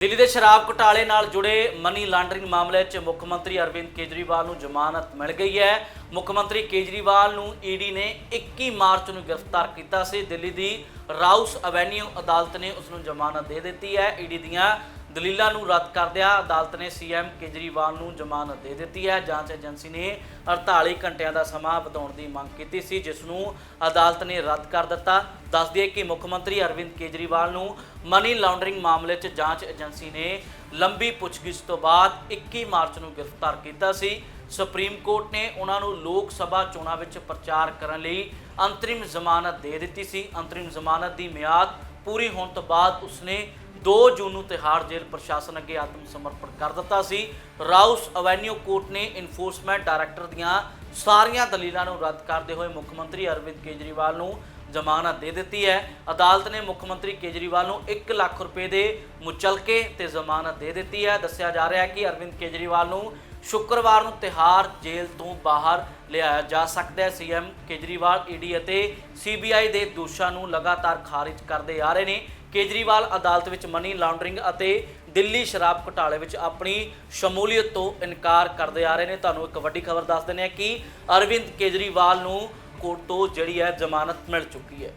ਦਿੱਲੀ ਦੇ ਸ਼ਰਾਬ ਘੁਟਾਲੇ ਨਾਲ ਜੁੜੇ ਮਨੀ ਲਾਂਡਰਿੰਗ ਮਾਮਲੇ 'ਚ ਮੁੱਖ ਮੰਤਰੀ ਅਰਵਿੰਦ ਕੇਜਰੀਵਾਲ ਨੂੰ ਜ਼ਮਾਨਤ ਮਿਲ ਗਈ ਹੈ। ਮੁੱਖ ਮੰਤਰੀ ਕੇਜਰੀਵਾਲ ਨੂੰ ਈਡੀ ਨੇ 21 ਮਾਰਚ ਨੂੰ ਗ੍ਰਿਫਤਾਰ ਕੀਤਾ ਸੀ। ਦਿੱਲੀ ਦੀ ਰਾਊਸ ਐਵੇਨਿਊ ਅਦਾਲਤ ਨੇ ਉਸ ਨੂੰ ਜ਼ਮਾਨਤ ਦੇ ਦਿੱਤੀ ਹੈ। ਈਡੀ ਦੀਆਂ ਦਲੀਲਾਂ ਨੂੰ ਰੱਦ ਕਰਦਿਆਂ ਅਦਾਲਤ ਨੇ ਸੀਐਮ ਕੇਜਰੀਵਾਲ ਨੂੰ ਜ਼ਮਾਨਤ ਦੇ ਦਿੱਤੀ ਹੈ। ਜਾਂਚ ਏਜੰਸੀ ਨੇ 48 ਘੰਟਿਆਂ ਦਾ ਸਮਾਂ ਵਧਾਉਣ ਦੀ ਮੰਗ ਕੀਤੀ ਸੀ, ਜਿਸ ਨੂੰ ਅਦਾਲਤ ਨੇ ਰੱਦ ਕਰ ਦਿੱਤਾ। ਦੱਸ ਦਈਏ ਕਿ ਮੁੱਖ ਮੰਤਰੀ ਅਰਵਿੰਦ ਕੇਜਰੀਵਾਲ ਨੂੰ ਮਨੀ ਲਾਂਡਰਿੰਗ ਮਾਮਲੇ 'ਚ ਜਾਂਚ ਏਜੰਸੀ ਨੇ ਲੰਬੀ ਪੁੱਛਗਿੱਛ ਤੋਂ ਬਾਅਦ 21 ਮਾਰਚ ਨੂੰ ਗ੍ਰਿਫਤਾਰ ਕੀਤਾ ਸੀ। ਸੁਪਰੀਮ ਕੋਰਟ ਨੇ ਉਹਨਾਂ ਨੂੰ ਲੋਕ ਸਭਾ ਚੋਣਾਂ ਵਿੱਚ ਪ੍ਰਚਾਰ ਕਰਨ ਲਈ ਅੰਤਰਿਮ ਜ਼ਮਾਨਤ ਦੇ ਦਿੱਤੀ ਸੀ। ਅੰਤਰਿਮ ਜ਼ਮਾਨਤ ਦੀ ਮਿਆਦ ਪੂਰੀ ਹੋਣ ਤੋਂ ਬਾਅਦ ਉਸਨੇ 2 ਜੂਨ ਨੂੰ ਤਿਹਾੜ ਜੇਲ੍ਹ ਪ੍ਰਸ਼ਾਸਨ ਅੱਗੇ ਆਤਮ ਸਮਰਪਣ ਕਰ ਦਿੱਤਾ ਸੀ। ਰਾਉਸ ਐਵੇਨਿਊ ਕੋਰਟ ਨੇ ਇਨਫੋਰਸਮੈਂਟ ਡਾਇਰੈਕਟਰ ਦੀਆਂ ਸਾਰੀਆਂ ਦਲੀਲਾਂ ਨੂੰ ਰੱਦ ਕਰਦੇ ਹੋਏ ਮੁੱਖ ਮੰਤਰੀ ਅਰਵਿੰਦ ਕੇਜਰੀਵਾਲ ਨੂੰ ਜ਼ਮਾਨਤ ਦੇ ਦਿੱਤੀ ਹੈ। ਅਦਾਲਤ ਨੇ ਮੁੱਖ ਮੰਤਰੀ ਕੇਜਰੀਵਾਲ ਨੂੰ 1 ਲੱਖ ਰੁਪਏ ਦੇ ਮੁਚਲਕੇ ਤੇ ਜ਼ਮਾਨਤ ਦੇ ਦਿੱਤੀ ਹੈ। ਦੱਸਿਆ ਜਾ ਰਿਹਾ ਹੈ ਕਿ ਅਰਵਿੰਦ ਕੇਜਰੀਵਾਲ ਨੂੰ ਸ਼ੁੱਕਰਵਾਰ ਨੂੰ ਤਿਹਾੜ ਜੇਲ੍ਹ ਤੋਂ ਬਾਹਰ ਲਿਆਇਆ ਜਾ ਸਕਦਾ ਹੈ। ਸੀਐਮ ਕੇਜਰੀਵਾਲ, ਈਡੀ ਅਤੇ ਸੀਬੀਆਈ ਦੇ ਦੋਸ਼ਾਂ ਨੂੰ ਲਗਾਤਾਰ ਖਾਰਿਜ ਕਰਦੇ ਆ ਰਹੇ ਨੇ। ਕੇਜਰੀਵਾਲ ਅਦਾਲਤ ਵਿੱਚ ਮਨੀ ਲਾਂਡਰਿੰਗ ਅਤੇ ਦਿੱਲੀ ਸ਼ਰਾਬ ਘੁਟਾਲੇ ਵਿੱਚ ਆਪਣੀ ਸ਼ਮੂਲੀਅਤ ਤੋਂ ਇਨਕਾਰ ਕਰਦੇ ਆ ਰਹੇ ਨੇ। ਤੁਹਾਨੂੰ ਇੱਕ ਵੱਡੀ ਖਬਰ ਦੱਸ ਦਿੰਦੇ ਹਾਂ ਕਿ ਅਰਵਿੰਦ ਕੇਜਰੀਵਾਲ ਨੂੰ ਕੋਰਟ ਤੋਂ ਜਿਹੜੀ ਹੈ ਜ਼ਮਾਨਤ ਮਿਲ ਚੁੱਕੀ ਹੈ।